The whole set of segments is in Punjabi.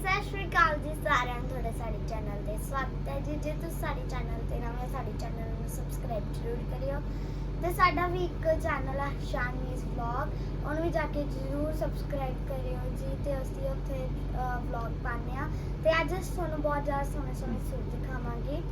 ਸਤਿ ਸ਼੍ਰੀ ਅਕਾਲ ਜੀ ਸਾਰਿਆਂ ਨੂੰ ਤੁਹਾਡੇ ਸਾਡੇ ਚੈਨਲ ਤੇ ਸਵਾਗਤ ਹੈ ਜੀ। ਜੇ ਤੁਸੀਂ ਸਾਡੇ ਚੈਨਲ ਤੇ ਨਵੇਂ ਹੋ, ਸਾਡੇ ਚੈਨਲ ਨੂੰ ਸਬਸਕ੍ਰਾਈਬ ਜ਼ਰੂਰ ਕਰਿਓ। ਤੇ ਸਾਡਾ ਵੀ ਇੱਕ ਚੈਨਲ ਹੈ ਸ਼ਾਨਵੀਜ਼ ਵਲੌਗ ਉਹਨੂੰ ਵੀ ਜਾ ਕੇ ਜ਼ਰੂਰ ਸਬਸਕ੍ਰਾਈਬ ਕਰਿਓ ਜੀ ਤੇ ਅਸੀਂ ਉੱਥੇ ਵਲੌਗ ਪਾਉਂਦੇ ਆ ਤੇ ਅੱਜ ਅਸੀਂ ਤੁਹਾਨੂੰ ਬਹੁਤ ਜ਼ਿਆਦਾ ਸੋਹਣੇ ਸੋਹਣੇ ਸੂਟ ਦਿਖਾਵਾਂਗੇ।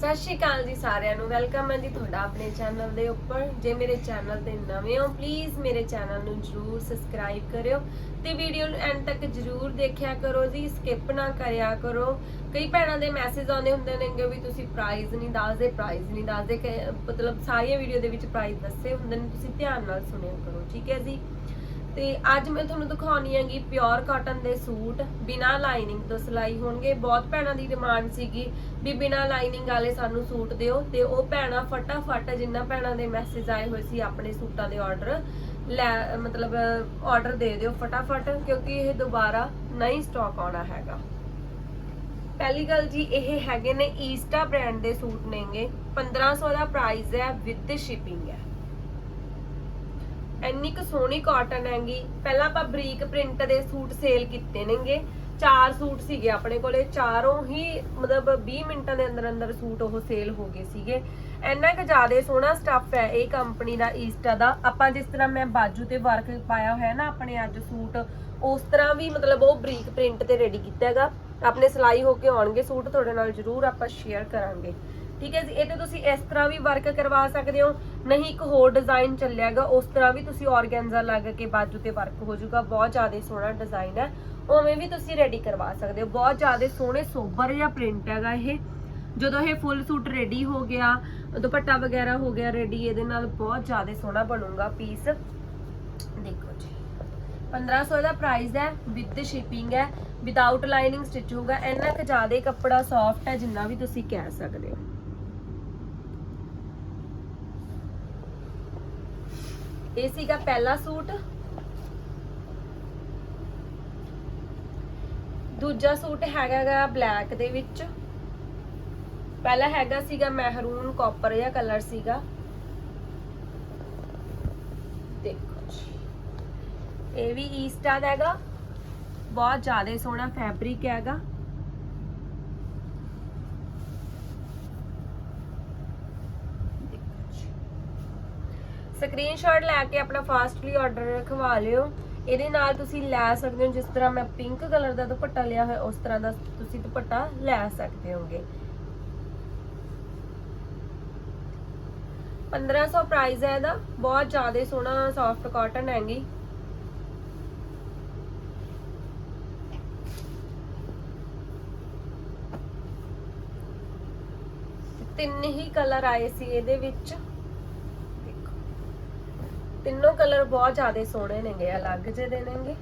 ਸਤਿ ਸ਼੍ਰੀ ਅਕਾਲ ਜੀ ਸਾਰਿਆਂ ਨੂੰ। ਵੈਲਕਮ ਹੈ ਜੀ ਤੁਹਾਡਾ ਆਪਣੇ ਚੈਨਲ ਦੇ ਉੱਪਰ। ਜੇ ਮੇਰੇ ਚੈਨਲ ਤੇ ਨਵੇਂ ਹੋ ਪਲੀਜ਼ ਮੇਰੇ ਚੈਨਲ ਨੂੰ ਜਰੂਰ ਸਬਸਕ੍ਰਾਈਬ ਕਰਿਓ ਤੇ ਵੀਡੀਓ ਨੂੰ ਐਂਡ ਤੱਕ ਜਰੂਰ ਦੇਖਿਆ ਕਰੋ ਜੀ। ਸਕਿਪ ਨਾ ਕਰਿਆ ਕਰੋ। ਕਈ ਭੈਣਾਂ ਦੇ ਮੈਸੇਜ ਆਉਂਦੇ ਹੁੰਦੇ ਨੇਗੇ ਵੀ ਤੁਸੀਂ ਪ੍ਰਾਈਸ ਨਹੀਂ ਦੱਸਦੇ ਪ੍ਰਾਈਸ ਨਹੀਂ ਦੱਸਦੇ। ਕਿ- ਮਤਲਬ ਸਾਰੀਆਂ ਵੀਡੀਓ ਦੇ ਵਿੱਚ ਪ੍ਰਾਈਸ ਦੱਸੇ ਹੁੰਦੇ ਨੇ। ਤੁਸੀਂ ਧਿਆਨ ਨਾਲ ਸੁਣਿਆ ਕਰੋ, ਠੀਕ ਹੈ ਜੀ? ਤੇ ਅੱਜ ਮੈਂ ਤੁਹਾਨੂੰ ਦਿਖਾਉਣੀ ਹੈਗੀ ਪਿਓਰ ਕਾਟਨ ਦੇ ਸੂਟ, ਬਿਨਾ ਲਾਈਨਿੰਗ ਤੋਂ ਸਿਲਾਈ ਹੋਣਗੇ। ਬਹੁਤ ਭੈਣਾਂ ਦੀ ਡਿਮਾਂਡ ਸੀਗੀ ਵੀ ਬਿਨਾ ਲਾਈਨਿੰਗ ਵਾਲੇ ਸਾਨੂੰ ਸੂਟ ਦਿਓ ਤੇ ਉਹ ਭੈਣਾਂ ਫਟਾਫਟ ਜਿੰਨਾ ਭੈਣਾਂ ਦੇ ਮੈਸੇਜ ਆਏ ਹੋਏ ਸੀ ਆਪਣੇ ਸੂਟਾਂ ਦੇ ਆਰਡਰ ਲੈ, ਮਤਲਬ ਆਰਡਰ ਦੇ ਦਿਓ ਫਟਾਫਟ, ਕਿਉਂਕਿ ਇਹ ਦੁਬਾਰਾ ਨਹੀਂ ਸਟਾਕ ਆਉਣਾ ਹੈਗਾ। ਪਹਿਲੀ ਗੱਲ ਜੀ, ਇਹ ਹੈਗੇ ਨੇ ਈਸਟਾ ਬ੍ਰਾਂਡ ਦੇ ਸੂਟ ਨੇਗੇ। 1500 ਦਾ ਪ੍ਰਾਈਸ ਹੈ ਵਿਦ ਸ਼ਿਪਿੰਗ ਹੈ। ਇੰਨੀ ਕੁ ਸੋਹਣੀ ਕਾਟਨ ਹੈਗੀ। ਪਹਿਲਾਂ ਆਪਾਂ ਬਰੀਕ ਪ੍ਰਿੰਟ ਦੇ ਸੂਟ ਸੇਲ ਕੀਤੇ ਨੇਗੇ। ਚਾਰ ਸੂਟ ਸੀਗੇ ਆਪਣੇ ਕੋਲੇ। ਚਾਰੋਂ ਹੀ ਮਤਲਬ 20 ਮਿੰਟਾਂ ਦੇ ਅੰਦਰ ਅੰਦਰ ਸੂਟ ਉਹ ਸੇਲ ਹੋ ਗਏ ਸੀਗੇ। ਇੰਨਾ ਕੁ ਜ਼ਿਆਦਾ ਸੋਹਣਾ ਸਟੱਫ ਹੈ ਇਹ ਕੰਪਨੀ ਦਾ ਈਸਟਾ ਦਾ। ਆਪਾਂ ਜਿਸ ਤਰ੍ਹਾਂ ਮੈਂ ਬਾਜੂ ਤੇ ਵਰਕ ਪਾਇਆ ਹੋਇਆ ਨਾ ਆਪਣੇ ਅੱਜ ਸੂਟ, ਉਸ ਤਰ੍ਹਾਂ ਵੀ ਮਤਲਬ ਉਹ ਬਰੀਕ ਪ੍ਰਿੰਟ ਤੇ ਰੈਡੀ ਕੀਤਾ ਹੈਗਾ। ਆਪਣੇ ਸਿਲਾਈ ਹੋ ਕੇ ਆਉਣਗੇ ਸੂਟ, ਤੁਹਾਡੇ ਨਾਲ ਜ਼ਰੂਰ ਆਪਾਂ ਸ਼ੇਅਰ ਕਰਾਂਗੇ। ਠੀਕ ਹੈ ਜੀ, ਇਹ ਤੇ ਤੁਸੀਂ ਇਸ ਤਰ੍ਹਾਂ ਵੀ ਵਰਕ ਕਰਵਾ ਸਕਦੇ ਹੋ। ਨਹੀਂ ਇੱਕ ਹੋਰ ਡਿਜ਼ਾਈਨ ਚੱਲਿਆਗਾ, ਉਸ ਤਰ੍ਹਾਂ ਵੀ ਤੁਸੀਂ ਆਰਗੈਂਜ਼ਾ ਲੱਗ ਕੇ ਬਾਜੂ ਤੇ ਵਰਕ ਹੋ ਜਾਊਗਾ ਬਹੁਤ ਜ਼ਿਆਦਾ ਸੋਹਣਾ ਡਿਜ਼ਾਈਨ ਹੈ। ਉਵੇਂ ਵੀ ਤੁਸੀਂ ਰੈਡੀ ਕਰਵਾ ਸਕਦੇ ਹੋ। ਬਹੁਤ ਜ਼ਿਆਦਾ ਸੋਹਣੇ ਸੋਬਰ ਜਿਹਾ ਪ੍ਰਿੰਟ ਹੈਗਾ ਇਹ। ਜਦੋਂ ਇਹ ਫੁੱਲ ਸੂਟ ਰੈਡੀ ਹੋ ਗਿਆ, ਦੁਪੱਟਾ ਵਗੈਰਾ ਹੋ ਗਿਆ ਰੈਡੀ ਇਹਦੇ ਨਾਲ ਬਹੁਤ ਜ਼ਿਆਦਾ ਸੋਹਣਾ ਬਣੂਗਾ ਪੀਸ ਦੇਖੋ ਜੀ 1500 ਦਾ ਪ੍ਰਾਈਸ ਹੈ ਵਿਦ ਸ਼ਿਪਿੰਗ ਹੈ ਵਿਦਆਊਟ ਲਾਈਨਿੰਗ ਸਟਿਚ ਹੋਊਗਾ। ਇੰਨਾ ਕੁ ਜ਼ਿਆਦਾ ਕੱਪੜਾ ਸੌਫਟ ਹੈ, ਜਿੰਨਾ ਵੀ ਤੁਸੀਂ ਕਹਿ ਸਕਦੇ ਹੋ। ਇਹ ਸੀਗਾ ਪਹਿਲਾ ਸੂਟ। ਦੂਜਾ ਸੂਟ ਹੈਗਾਗਾ ਬਲੈਕ ਦੇ ਵਿੱਚ। ਪਹਿਲਾ ਹੈਗਾ ਸੀਗਾ ਮਹਿਰੂਨ ਕਾਪਰ ਜਿਹਾ ਕਲਰ ਸੀਗਾ। ਦੇਖੋ ਇਹ ਵੀ ਈਸਟਾ ਦਾ ਹੈਗਾ। ਬਹੁਤ ਜ਼ਿਆਦਾ ਸੋਹਣਾ ਫੈਬਰਿਕ ਹੈਗਾ। ਸਕਰੀਨਸ਼ਾਟ ਲੈ ਕੇ ਆਪਣਾ ਫਾਸਟਲੀ ਆਰਡਰ ਰਖਵਾ ਲਿਓ। ਇਹਦੇ ਨਾਲ ਤੁਸੀਂ ਲੈ ਸਕਦੇ ਹੋ, ਜਿਸ ਤਰ੍ਹਾਂ ਮੈਂ ਪਿੰਕ ਕਲਰ ਦਾ ਦੁਪੱਟਾ ਲਿਆ ਹੋਇਆ, ਉਸ ਤਰ੍ਹਾਂ ਦਾ ਤੁਸੀਂ ਦੁਪੱਟਾ ਲੈ ਸਕਦੇ ਹੋਗੇ। 1500 ਪ੍ਰਾਈਸ ਹੈ ਇਹਦਾ। ਬਹੁਤ ਜ਼ਿਆਦਾ ਸੋਹਣਾ ਸੌਫਟ ਕਾਟਨ ਹੈਗੀ। ਤਿੰਨ ਹੀ ਕਲਰ ਆਏ ਸੀ ਇਹਦੇ ਵਿੱਚ। ਤਿੰਨੋਂ ਕਲਰ ਬਹੁਤ ਜ਼ਿਆਦਾ ਸੋਹਣੇ ਨੇਗੇ, ਅਲੱਗ ਜਿਹੇ ਦੇ ਨੇਗੇ।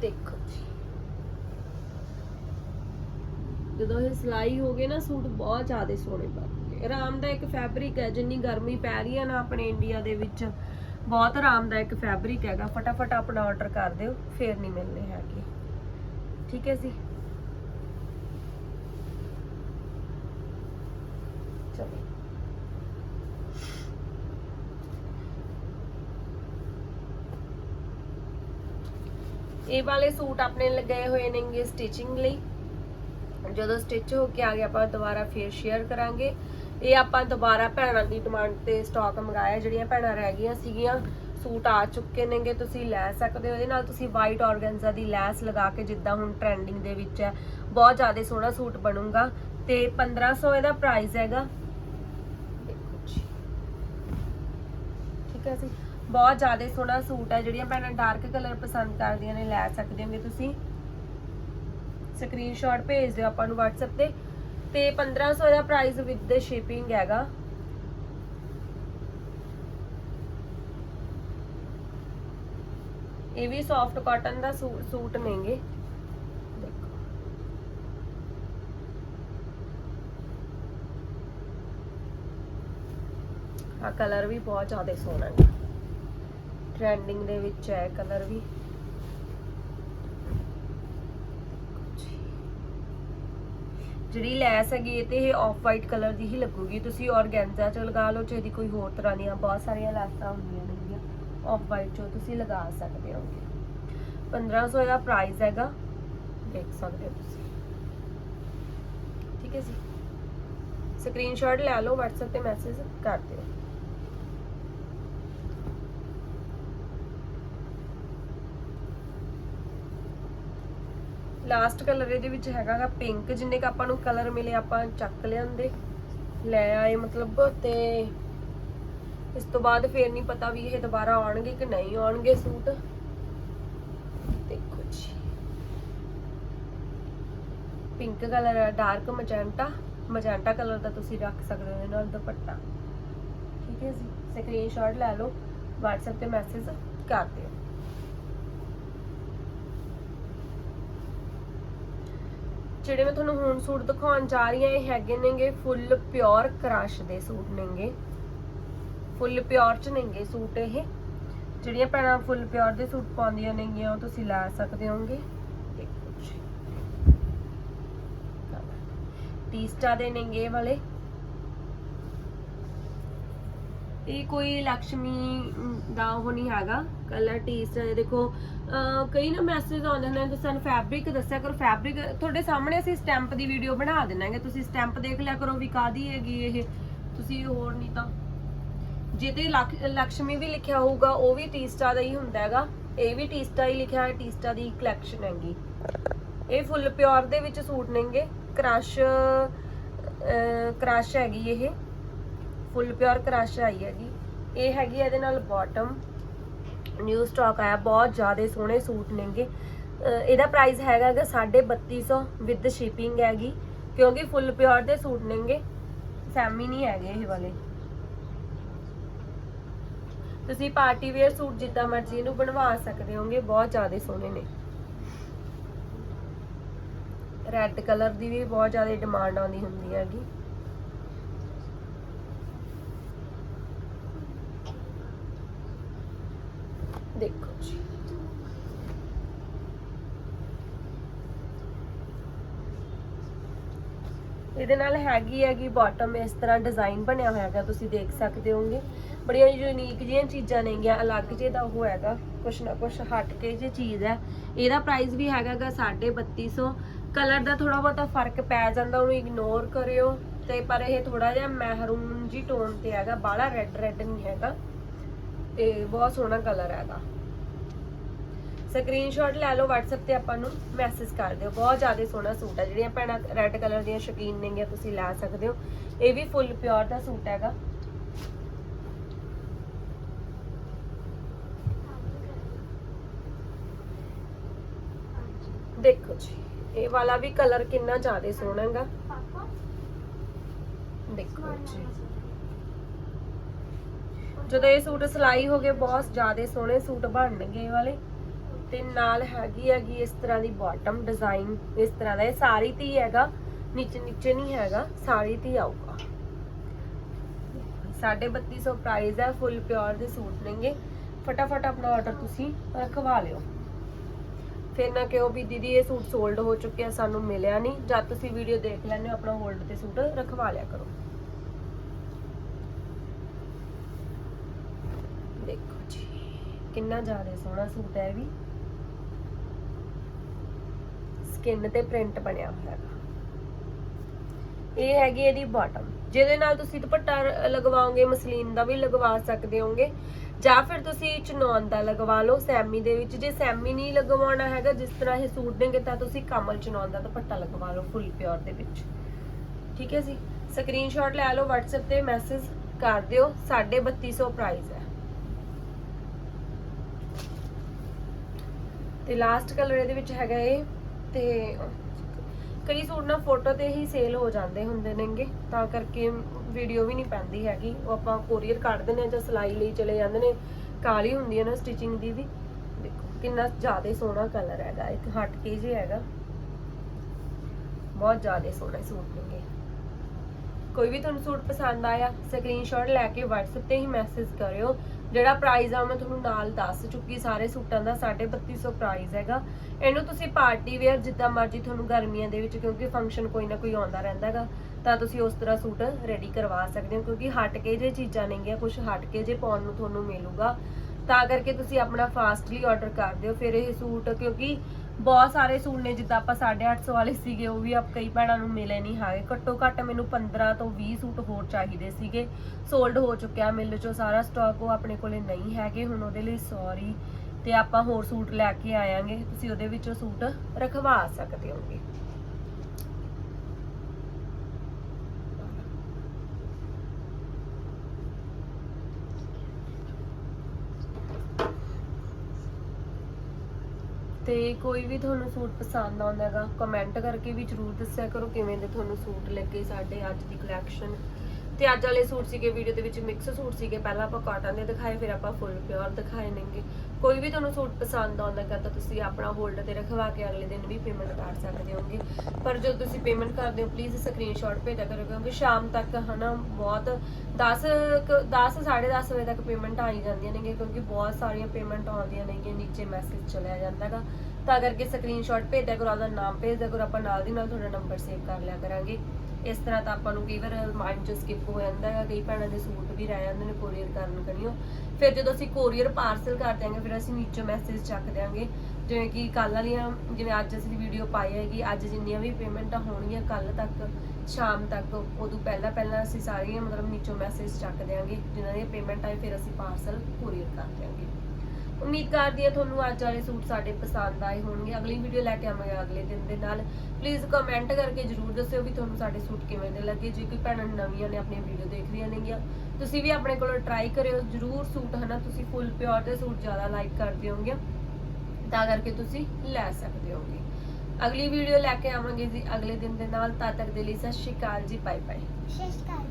ਦੇਖੋ ਜਦੋਂ ਇਹ ਸਿਲਾਈ ਹੋ ਗਏ ਨਾ, ਸੂਟ ਬਹੁਤ ਜ਼ਿਆਦਾ ਸੋਹਣੇ ਬਣਨਗੇ ਆਰਾਮਦਾਇਕ ਫੈਬਰਿਕ ਹੈ, ਜਿੰਨੀ ਗਰਮੀ ਪੈ ਰਹੀ ਹੈ ਨਾ ਆਪਣੇ ਇੰਡੀਆ ਦੇ ਵਿੱਚ, ਬਹੁਤ ਆਰਾਮਦਾਇਕ ਫੈਬਰਿਕ ਹੈਗਾ। ਫਟਾਫਟ ਆਪਣਾ ਆਰਡਰ ਕਰ ਦਿਓ, ਫੇਰ ਨਹੀਂ ਮਿਲਨੇ ਹੈਗੇ। ਠੀਕ ਹੈ ਜੀ। ਚਲੋ। ਇਹ ਵਾਲੇ ਸੂਟ ਆਪਣੇ ਲਗਾਏ ਹੋਏ ਨੇਗੇ ਸਟਿਚਿੰਗ ਲਈ। ਜਦੋਂ ਸਟਿਚ ਹੋ ਕੇ ਆ ਗਿਆ ਆਪਾਂ ਦੁਬਾਰਾ ਫੇਰ ਸ਼ੇਅਰ ਕਰਾਂਗੇ। ਇਹ ਆਪਾਂ ਦੁਬਾਰਾ ਭੈਣਾਂ ਦੀ ਡਿਮਾਂਡ ਤੇ ਸਟਾਕ ਮੰਗਾਇਆ, ਜਿਹੜੀਆਂ ਭੈਣਾਂ ਰਹਿ ਗਈਆਂ ਸੀਗੀਆਂ। ਸੂਟ ਆ ਚੁੱਕੇ ਨੇਗੇ, ਤੁਸੀਂ ਲੈ ਸਕਦੇ ਹੋ। ਇਹਦੇ ਨਾਲ ਤੁਸੀਂ ਵਾਈਟ ਆਰਗੈਂਜ਼ਾ ਦੀ ਲੈਸ ਲਗਾ ਕੇ ਜਿੱਦਾਂ ਹੁਣ ਟ੍ਰੈਂਡਿੰਗ ਦੇ ਵਿੱਚ ਹੈ, ਬਹੁਤ ਜ਼ਿਆਦਾ ਸੋਹਣਾ ਸੂਟ ਬਣੂਗਾ। ਤੇ 1500 ਇਹਦਾ ਪ੍ਰਾਈਸ ਹੈਗਾ। ਜੀ। ਠੀਕ ਹੈ ਜੀ। ਬਹੁਤ ਜ਼ਿਆਦਾ ਸੋਹਣਾ ਸੂਟ ਹੈ, ਜਿਹੜੀਆਂ ਭੈਣਾਂ ਡਾਰਕ ਕਲਰ ਪਸੰਦ ਕਰਦੀਆਂ ਨੇ, ਲੈ ਸਕਦੇ ਹੋਗੇ ਤੁਸੀਂ। ਸਕਰੀਨਸ਼ਾਟ ਭੇਜ ਦਿਓ ਆਪਾਂ ਨੂੰ WhatsApp ਤੇ। ਤੇ 1500 ਦਾ ਪ੍ਰਾਈਸ ਵਿਦ ਸ਼ਿਪਿੰਗ ਹੈਗਾ। ਇਹ ਵੀ ਸੌਫਟ ਕਾਟਨ ਦਾ ਸੂ- ਸੂਟ ਨੇਗੇ। ਦੇਖੋ ਆ ਕਲਰ ਵੀ ਬਹੁਤ ਜ਼ਿਆਦਾ ਸੋਹਣਾ ਹੈ। ਟ੍ਰੈਂਡਿੰਗ ਦੇ ਵਿੱਚ ਹੈ ਕਲਰ ਵੀ। ਜਿਹੜੀ ਲੈਸ ਹੈਗੀ ਇਹ ਤੇ ਇਹ ਆਫ ਵਾਈਟ ਕਲਰ ਦੀ ਹੀ ਲੱਗੂਗੀ। ਤੁਸੀਂ ਔਰਗੈਂਜ਼ਾ ਚ ਲਗਾ ਲਓ ਚਾਹੇ ਦੀ ਕੋਈ ਹੋਰ ਤਰ੍ਹਾਂ ਦੀਆਂ ਬਹੁਤ ਸਾਰੀਆਂ ਲੈਸਾਂ ਹੁੰਦੀਆਂ ਨੇ। ਆਫ ਵਾਈਟ ਚੋਂ ਤੁਸੀਂ ਲਗਾ ਸਕਦੇ ਹੋਗੇ 1500 ਇਹਦਾ ਪ੍ਰਾਈਸ ਹੈਗਾ, ਦੇਖ ਸਕਦੇ ਹੋ ਤੁਸੀਂ। ਠੀਕ ਹੈ ਜੀ। ਸਕਰੀਨਸ਼ਾਟ ਲੈ ਲਓ, WhatsApp ਤੇ ਮੈਸੇਜ ਕਰ ਦਿਓ। ਲਾਸਟ ਕਲਰ ਇਹਦੇ ਵਿੱਚ ਹੈਗਾਗਾ ਪਿੰਕ ਜਿੰਨੇ ਕ ਆਪਾਂ ਨੂੰ ਕਲਰ ਮਿਲੇ ਆਪਾਂ ਚੱਕ ਲਿਆਂਦੇ। ਲੈ ਆਏ ਮਤਲਬ, ਤੇ ਇਸ ਤੋਂ ਬਾਅਦ ਫੇਰ ਨਹੀਂ ਪਤਾ ਵੀ ਇਹ ਦੁਬਾਰਾ ਆਉਣਗੇ ਕਿ ਨਹੀਂ ਆਉਣਗੇ ਸੂਟ। ਦੇਖੋ ਜੀ। Pink colour dark magenta magenta colour ਦਾ ਤੁਸੀਂ ਰੱਖ ਸਕਦੇ ਹੋ ਨਾਲ ਦੁਪੱਟਾ। ਠੀਕ ਹੈ ਜੀ। ਸਕਰੀਨਸ਼ਾਟ ਲੈ ਲਓ। WhatsApp ਤੇ ਮੈਸੇਜ ਕਰ ਦਿਓ। ਜਿਹੜੇ ਮੈਂ ਤੁਹਾਨੂੰ ਹੁਣ ਸੂਟ ਦਿਖਾਉਣ ਜਾ ਰਹੀ ਹਾਂ, ਇਹ ਹੈਗੇ ਨੇਗੇ ਫੁੱਲ ਪਿਓਰ ਕਰਾਸ਼ ਦੇ ਸੂਟ ਨੇਗੇ। ਫੁੱਲ ਪਿਓਰ ਚ ਨੇਗੇ ਸੂਟ ਇਹ। ਜਿਹੜੀਆਂ ਭੈਣਾਂ ਫੁੱਲ ਪਿਓਰ ਦੇ ਸੂਟ ਪਾਉਂਦੀਆਂ ਨੇਗੀਆਂ, ਉਹ ਤੁਸੀਂ ਲੈ ਸਕਦੇ ਹੋਗੇ ਟੀਸਟਾ ਦੇ ਨੇਗੇ ਵਾਲੇ। ਇਹ ਕੋਈ ਲక్ష్ਮੀ ਦਾ ਉਹ ਨਹੀਂ ਹੈਗਾ। ਕਲਰ ਟੀਸਟਾ ਦੇ ਦੇਖੋ ਕਈ ਨਾ ਮੈਸੇਜ ਆਉਂਦੇ ਨੇ, ਤੁਸੀਂ ਸਾਨੂੰ ਫੈਬਰਿਕ ਦੱਸਿਆ ਕਰੋ। ਫੈਬਰਿਕ ਤੁਹਾਡੇ ਸਾਹਮਣੇ ਅਸੀਂ ਸਟੈਂਪ ਦੀ ਵੀਡੀਓ ਬਣਾ ਦੇਣਾਗੇ ਤੁਸੀਂ ਸਟੈਂਪ ਦੇਖ ਲਿਆ ਕਰੋ ਵੀ ਕਾਦੀ ਹੈਗੀ ਇਹ। ਤੁਸੀਂ ਹੋਰ ਨਹੀਂ ਤਾਂ ਜਿਹਦੇ ਲਕ- ਲక్ష్ਮੀ ਵੀ ਲਿਖਿਆ ਹੋਊਗਾ, ਉਹ ਵੀ ਟੀਸਟਾ ਦਾ ਹੀ ਹੁੰਦਾ ਹੈਗਾ। ਇਹ ਵੀ ਟੀਸਟਾ ਹੀ ਲਿਖਿਆ ਹੈ ਟੀਸਟਾ ਦੀ ਕਲੈਕਸ਼ਨ ਹੈਗੀ। ਇਹ ਫੁੱਲ ਪਿਓਰ ਦੇ ਵਿੱਚ ਸੂਟ ਨੇਗੇ। ਕ੍ਰਸ਼ ਕ੍ਰਸ਼ ਹੈਗੀ ਇਹ। ਫੁੱਲ ਪਿਓਰ ਕ੍ਰਸ਼ ਆਈ ਹੈਗੀ। ਇਹ ਹੈਗੀ ਇਹਦੇ ਨਾਲ ਬਾਟਮ ਨਿਊ ਸਟਾਕ ਆਇਆ, ਬਹੁਤ ਜ਼ਿਆਦਾ ਸੋਹਣੇ ਸੂਟ ਨੇਗੇ। ਇਹਦਾ ਪ੍ਰਾਈਸ ਹੈਗਾ ਗਾ 3250 ਵਿਦ ਸ਼ਿਪਿੰਗ ਹੈਗੀ। ਕਿਉਂਕਿ ਫੁੱਲ ਪਿਓਰ ਦੇ ਸੂਟ ਨੇਗੇ। ਸੈਮੀ ਨਹੀਂ ਹੈਗੇ ਇਹ ਵਾਲੇ। ਤੁਸੀਂ ਪਾਰਟੀ ਵੇਅਰ ਸੂਟ ਜਿੱਦਾਂ ਮਰਜ਼ੀ ਇਹਨੂੰ ਬਣਵਾ ਸਕਦੇ ਹੋਗੇ, ਬਹੁਤ ਜ਼ਿਆਦਾ ਸੋਹਣੇ ਨੇ। ਰੈੱਡ ਕਲਰ ਦੀ ਵੀ ਬਹੁਤ ਜ਼ਿਆਦਾ ਡਿਮਾਂਡ ਆਉਂਦੀ ਹੁੰਦੀ ਹੈਗੀ। ਦੇਖੋ ਜੀ। ਇਹਦੇ ਨਾਲ ਹੈਗੀ ਹੈਗੀ ਬਾਟਮ ਇਸ ਤਰ੍ਹਾਂ ਡਿਜ਼ਾਈਨ ਬਣਿਆ ਹੋਇਆ ਹੈਗਾ, ਤੁਸੀਂ ਦੇਖ ਸਕਦੇ ਹੋਗੇ ਬੜੀਆਂ ਯੂਨੀਕ ਜਿਹੀਆਂ ਚੀਜ਼ਾਂ ਨੇਗੀਆਂ ਅਲੱਗ ਜੇ ਦਾ ਉਹ ਹੈਗਾ, ਕੁਛ ਨਾ ਕੁਛ ਹਟ ਕੇ ਜੇ ਚੀਜ਼ ਹੈ। ਇਹਦਾ ਪ੍ਰਾਈਸ ਵੀ ਹੈਗਾਗਾ 3250 ਕਲਰ ਦਾ ਥੋੜਾ ਬਹੁਤਾ ਫ਼ਰਕ ਪੈ ਜਾਂਦਾ, ਉਹਨੂੰ ਇਗਨੋਰ ਕਰਿਓ। ਤੇ ਪਰ ਇਹ ਥੋੜਾ ਜਿਹਾ ਮਹਿਰੂਨ ਜੀ ਟੋਨ ਤੇ ਹੈਗਾ, ਬਾਹਲਾ ਰੈੱਡ ਰੈੱਡ ਨਹੀਂ ਹੈਗਾ। ਤੇ ਬਹੁਤ ਸੋਹਣਾ ਕਲਰ ਹੈਗਾ। ਸਕਰੀਨਸ਼ਾਟ ਲੈ ਲਓ WhatsApp ਤੇ ਆਪਾਂ ਨੂੰ ਮੈਸੇਜ ਕਰ ਦਿਓ। ਬਹੁਤ ਜ਼ਿਆਦਾ ਸੋਹਣਾ ਸੂਟ ਹੈ। ਜਿਹੜੀਆਂ ਭੈਣਾਂ ਰੈੱਡ ਕਲਰ ਦੀਆਂ ਸ਼ੌਕੀਨ ਨੇਗੀਆਂ, ਤੁਸੀਂ ਲੈ ਸਕਦੇ ਹੋ। ਇਹ ਵੀ ਫੁੱਲ ਪਿਓਰ ਦਾ ਸੂਟ ਹੈਗਾ। ਦੇਖੋ ਜੀ, ਇਹ ਵਾਲਾ ਵੀ ਕਲਰ ਕਿੰਨਾ ਜ਼ਿਆਦਾ ਸੋਹਣਾ ਹੈਗਾ। ਦੇਖੋ ਜੀ। ਜਦੋਂ ਇਹ ਸੂਟ ਸਿਲਾਈ ਹੋ ਗਏ, ਬਹੁਤ ਜ਼ਿਆਦਾ ਸੋਹਣੇ ਸੂਟ ਬਣਨਗੇ ਇਹ ਵਾਲੇ। ਤੇ ਨਾਲ ਹੈਗੀ ਹੈਗੀ ਇਸ ਤਰ੍ਹਾਂ ਦੀ ਬਾਟਮ ਡਿਜ਼ਾਈਨ ਇਸ ਤਰ੍ਹਾਂ ਦਾ। ਇਹ ਸਾਰੀ ਤੀ ਹੈਗਾ, ਨੀਚੇ ਨੀਚੇ ਨਹੀਂ ਹੈਗਾ, ਸਾਰੀ ਤੀ ਆਊਗਾ। 3250 ਪ੍ਰਾਈਸ ਹੈ ਫੁੱਲ ਪਿਓਰ ਦੇ ਸੂਟ ਨੇਗੇ। ਫਟਾਫਟ ਆਪਣਾ ਆਰਡਰ ਤੁਸੀਂ ਰਖਵਾ ਲਿਓ। ਫਿਰ ਨਾ ਕਿਹੋ ਵੀ ਦੀਦੀ, ਇਹ ਸੂਟ ਸੋਲਡ ਹੋ ਚੁੱਕਿਆ, ਸਾਨੂੰ ਮਿਲਿਆ ਨਹੀਂ। ਜਦ ਤੁਸੀਂ ਵੀਡੀਓ ਦੇਖ ਲੈਂਦੇ ਆਪਣਾ ਹੋਲਡ ਤੇ ਸੂਟ ਰਖਵਾ ਲਿਆ ਕਰੋ। ਦੇਖੋ ਜੀ, ਕਿੰਨਾ ਜ਼ਿਆਦਾ ਸੋਹਣਾ ਸੂਟ ਹੈ ਵੀ। ਸਕਿਨ ਤੇ ਪ੍ਰਿੰਟ ਬਣਿਆ ਹੋਇਆ ਇਹ ਹੈਗੀ ਇਹਦੀ ਬਾਟਮ ਜਿਹਦੇ ਨਾਲ ਤੁਸੀਂ ਦੁਪੱਟਾ ਲਗਵਾਓਗੇ, ਮਸਲੀਨ ਦਾ ਵੀ ਲਗਵਾ ਸਕਦੇ ਹੋਗੇ। ਜਾਂ ਫਿਰ ਤੁਸੀਂ ਚਨੌਨ ਦਾ ਲਗਵਾ ਲਓ, ਸੈਮੀ ਦੇ ਵਿੱਚ। ਜੇ ਸੈਮੀ ਨਹੀਂ ਲਗਵਾਉਣਾ ਹੈਗਾ, ਜਿਸ ਤਰ੍ਹਾਂ ਇਹ ਸੂਟ ਦੇਂਗੇ ਤਾਂ ਤੁਸੀਂ ਕਮਲ ਚਨੌਨ ਦਾ ਦੁਪੱਟਾ ਲਗਵਾ ਲਓ ਫੁੱਲ ਪਿਓਰ ਦੇ ਵਿੱਚ। ਠੀਕ ਹੈ ਜੀ? ਸਕਰੀਨਸ਼ਾਟ ਲੈ ਲਓ, WhatsApp ਤੇ ਮੈਸੇਜ ਕਰ ਦਿਓ। 3250 ਪ੍ਰਾਈਸ ਹੈ। ਤੇ ਲਾਸਟ ਕਲਰ ਇਹਦੇ ਵਿੱਚ ਹੈਗਾ ਇਹ। ਤੇ ਕਈ ਸੂਟ ਨਾ ਫੋਟੋ ਤੇ ਹੀ ਸੇਲ ਹੋ ਜਾਂਦੇ ਹੁੰਦੇ ਨੇਗੇ, ਤਾਂ ਕਰਕੇ ਵੀਡੀਓ ਵੀ ਨਹੀਂ ਪੈਂਦੀ ਹੈਗੀ। ਉਹ ਆਪਾਂ ਕੋਰੀਅਰ ਕੱਢ ਦਿੰਦੇ ਆ ਜਾਂ ਸਿਲਾਈ ਲਈ ਚਲੇ ਜਾਂਦੇ ਨੇ, ਕਾਲੀ ਹੁੰਦੀ ਹੈ ਨਾ ਸਟਿਚਿੰਗ ਦੀ ਵੀ। ਦੇਖੋ, ਕਿੰਨਾ ਜ਼ਿਆਦਾ ਸੋਹਣਾ ਕਲਰ ਹੈਗਾ, ਇੱਕ ਹਟ ਕੇ ਜੇ ਹੈਗਾ। ਬਹੁਤ ਜ਼ਿਆਦਾ ਸੋਹਣਾ ਸੂਟ ਨੇਗੇ। ਕੋਈ ਵੀ ਤੁਹਾਨੂੰ ਸੂਟ ਪਸੰਦ ਆਇਆ ਸਕਰੀਨਸ਼ਾਟ ਲੈ ਕੇ WhatsApp ਤੇ ਹੀ ਮੈਸੇਜ ਕਰਿਓ। ਜਿਹੜਾ ਪ੍ਰਾਈਸ ਆ ਉਹ ਮੈਂ ਤੁਹਾਨੂੰ ਨਾਲ ਦੱਸ ਚੁੱਕੀ ਸਾਰੇ ਸੂਟਾਂ ਦਾ 3250 ਪ੍ਰਾਈਸ ਹੈਗਾ। ਇਹਨੂੰ ਤੁਸੀਂ ਪਾਰਟੀ ਵੇਅਰ ਜਿੱਦਾਂ ਮਰਜ਼ੀ ਤੁਹਾਨੂੰ ਗਰਮੀਆਂ ਦੇ ਵਿੱਚ, ਕਿਉਂਕਿ ਫੰਕਸ਼ਨ ਕੋਈ ਨਾ ਕੋਈ ਆਉਂਦਾ ਰਹਿੰਦਾ ਹੈਗਾ, ਤਾਂ ਤੁਸੀਂ ਉਸ ਤਰ੍ਹਾਂ ਸੂਟ ਰੈਡੀ ਕਰਵਾ ਸਕਦੇ ਹੋ, ਕਿਉਂਕਿ ਹਟ ਕੇ ਜੇ ਚੀਜ਼ਾਂ ਨੇਗੀਆਂ ਕੁਝ ਹਟ ਕੇ ਜੇ ਪਾਉਣ ਨੂੰ ਤੁਹਾਨੂੰ ਮਿਲੂਗਾ। ਤਾਂ ਕਰਕੇ ਤੁਸੀਂ ਆਪਣਾ ਫਾਸਟਲੀ ਆਰਡਰ ਕਰ ਦਿਓ, ਫਿਰ ਇਹ ਸੂਟ, ਕਿਉਂਕਿ ਬਹੁਤ ਸਾਰੇ ਸੂਟ ਨੇ, ਜਿੱਦਾਂ ਆਪਾਂ 850 ਵਾਲੇ ਸੀਗੇ, ਉਹ ਵੀ ਆਪ ਕਈ ਭੈਣਾਂ ਨੂੰ ਮਿਲੇ ਨਹੀਂ ਹੈਗੇ। ਘੱਟੋ ਘੱਟ ਮੈਨੂੰ 15 ਤੋਂ 20 ਸੂਟ ਹੋਰ ਚਾਹੀਦੇ ਸੀਗੇ। ਸੋਲਡ ਹੋ ਚੁੱਕਿਆ, ਮਿਲ ਚੋਂ ਸਾਰਾ ਸਟਾਕ ਉਹ ਆਪਣੇ ਕੋਲੇ ਨਹੀਂ ਹੈਗੇ, ਹੁਣ ਉਹਦੇ ਲਈ ਸੌਰੀ ਤੇ ਆਪਾਂ ਹੋਰ ਸੂਟ ਲੈ ਕੇ ਆਵਾਂਗੇ ਤੁਸੀਂ ਉਹਦੇ ਵਿੱਚੋਂ ਸੂਟ ਰਖਵਾ ਸਕਦੇ ਹੋਗੇ। ਤੇ ਕੋਈ ਵੀ ਤੁਹਾਨੂੰ ਸੂਟ ਪਸੰਦ ਆਉਂਦਾ ਹੈਗਾ ਕਮੈਂਟ ਕਰਕੇ ਵੀ ਜਰੂਰ ਦੱਸਿਆ ਕਰੋ ਕਿਵੇਂ ਦੇ ਤੁਹਾਨੂੰ ਸੂਟ ਲੱਗੇ ਸਾਡੇ ਅੱਜ ਦੀ ਕਲੈਕਸ਼ਨ ਤੇ ਅੱਜ ਵਾਲੇ ਸੂਟ ਸੀਗੇ, ਵੀਡੀਓ ਦੇ ਵਿੱਚ ਮਿਕਸ ਸੂਟ ਸੀਗੇ। ਪਹਿਲਾਂ ਆਪਾਂ ਕਾਟਨ ਦੇ ਦਿਖਾਏ, ਫਿਰ ਆਪਾਂ ਫੁੱਲ ਪਿਓਰ ਦਿਖਾਏ ਨੇਗੇ। ਕੋਈ ਵੀ ਤੁਹਾਨੂੰ ਸੂਟ ਪਸੰਦ ਆਉਂਦਾ ਹੈਗਾ ਤਾਂ ਤੁਸੀਂ ਆਪਣਾ ਹੋਲਡ ਤੇ ਰਖਵਾ ਕੇ ਅਗਲੇ ਦਿਨ ਵੀ ਪੇਮੈਂਟ ਕਰ ਸਕਦੇ ਹੋਗੇ। ਪਰ ਜਦੋਂ ਤੁਸੀਂ ਪੇਮੈਂਟ ਕਰਦੇ ਹੋ ਪਲੀਜ਼ ਸਕਰੀਨਸ਼ਾਟ ਭੇਜਿਆ ਕਰੋ, ਕਿਉਂਕਿ ਸ਼ਾਮ ਤੱਕ ਹਨਾ ਬਹੁਤ 10 10 10:30 ਵਜੇ ਤੱਕ ਪੇਮੈਂਟ ਆਈ ਜਾਂਦੀਆਂ ਨੇਗੀਆਂ, ਕਿਉਂਕਿ ਬਹੁਤ ਸਾਰੀਆਂ ਪੇਮੈਂਟ ਆਉਂਦੀਆਂ ਨੇਗੀਆਂ, ਨੀਚੇ ਮੈਸੇਜ ਚਲਿਆ ਜਾਂਦਾ ਹੈਗਾ। ਤਾਂ ਕਰਕੇ ਸਕਰੀਨਸ਼ਾਟ ਭੇਜਿਆ ਕਰੋ, ਆਪਦਾ ਨਾਮ ਭੇਜ ਕਰੋ, ਆਪਾਂ ਨਾਲ ਦੀ ਨਾਲ ਤੁਹਾਡਾ ਨੰਬਰ ਸੇਵ ਕਰ ਲਿਆ ਕਰਾਂਗੇ। ਇਸ ਤਰ੍ਹਾਂ ਤਾਂ ਆਪਾਂ ਨੂੰ ਕਈ ਵਾਰ ਮਾਈਂਡ 'ਚ ਸਕਿਪ ਹੋ ਜਾਂਦਾ ਹੈਗਾ ਕਈ ਭੈਣਾਂ ਦੇ ਸੂਟ ਵੀ ਰਹਿ ਜਾਂਦੇ ਨੇ ਕੋਰੀਅਰ ਕਰਨ ਕਰੀਓ ਫਿਰ ਜਦੋਂ ਅਸੀਂ ਕੋਰੀਅਰ ਪਾਰਸਲ ਕਰ ਦਿਆਂਗੇ, ਫਿਰ ਅਸੀਂ ਨੀਚੋਂ ਮੈਸੇਜ ਚੱਕ ਦਿਆਂਗੇ। ਜਿਵੇਂ ਕਿ ਕੱਲ ਵਾਲੀਆਂ, ਜਿਵੇਂ ਅੱਜ ਅਸੀਂ ਵੀਡੀਓ ਪਾਈ ਹੈਗੀ ਅੱਜ ਜਿੰਨੀਆਂ ਵੀ ਪੇਮੈਂਟਾਂ ਹੋਣਗੀਆਂ ਕੱਲ ਤੱਕ, ਸ਼ਾਮ ਤੱਕ, ਉਦੋਂ ਪਹਿਲਾਂ ਪਹਿਲਾਂ ਅਸੀਂ ਸਾਰੀਆਂ ਮਤਲਬ ਨੀਚੋਂ ਮੈਸੇਜ ਚੱਕ ਦਿਆਂਗੇ, ਜਿਨ੍ਹਾਂ ਦੀਆਂ ਪੇਮੈਂਟਾਂ ਫਿਰ ਅਸੀਂ ਪਾਰਸਲ ਕੋਰੀਅਰ ਕਰ ਦਿਆਂਗੇ। ਉਮੀਦ ਕਰਦੀ ਹਾਂ ਤੁਹਾਨੂੰ ਅੱਜ ਵਾਲੇ ਸੂਟ ਸਾਡੇ ਪਸੰਦ ਆਏ ਹੋਣਗੇ। ਅਗਲੀ ਵੀਡੀਓ ਲੈ ਕੇ ਆਵਾਂਗੇ ਅਗਲੇ ਦਿਨ ਦੇ ਨਾਲ। ਪਲੀਜ਼ ਕਮੈਂਟ ਕਰਕੇ ਜਰੂਰ ਦੱਸਿਓ ਵੀ ਤੁਹਾਨੂੰ ਸਾਡੇ ਸੂਟ ਕਿਵੇਂ ਦੇ ਲੱਗੇ। ਜੇ ਕੋਈ ਭੈਣਾਂ ਨਵੀਆਂ ਨੇ ਆਪਣੀਆਂ ਵੀਡੀਓ ਦੇਖ ਰਹੀਆਂ ਨੇਗੀਆਂ, ਤੁਸੀਂ ਵੀ ਆਪਣੇ ਕੋਲੋਂ ਟਰਾਈ ਕਰਿਓ। ਜਰੂਰ ਸੂਟ ਹਨਾ ਤੁਸੀਂ ਫੁੱਲ ਪਿਓਰ ਦੇ ਸੂਟ ਜ਼ਿਆਦਾ ਲਾਈਕ ਕਰਦੇ ਹੋਗੇ ਤਾਂ ਕਰਕੇ ਤੁਸੀਂ ਲੈ ਸਕਦੇ ਹੋਗੇ ਅਗਲੀ ਵੀਡੀਓ ਲੈ ਕੇ ਆਵਾਂਗੇ ਜੀ ਅਗਲੇ ਦਿਨ ਦੇ ਨਾਲ। ਤਦ ਤੱਕ ਦੇ ਲਈ ਸਤਿ ਸ਼੍ਰੀ ਅਕਾਲ ਜੀ ਬਾਏ ਬਾਏ ਸ਼ਸ਼ਕਾਰ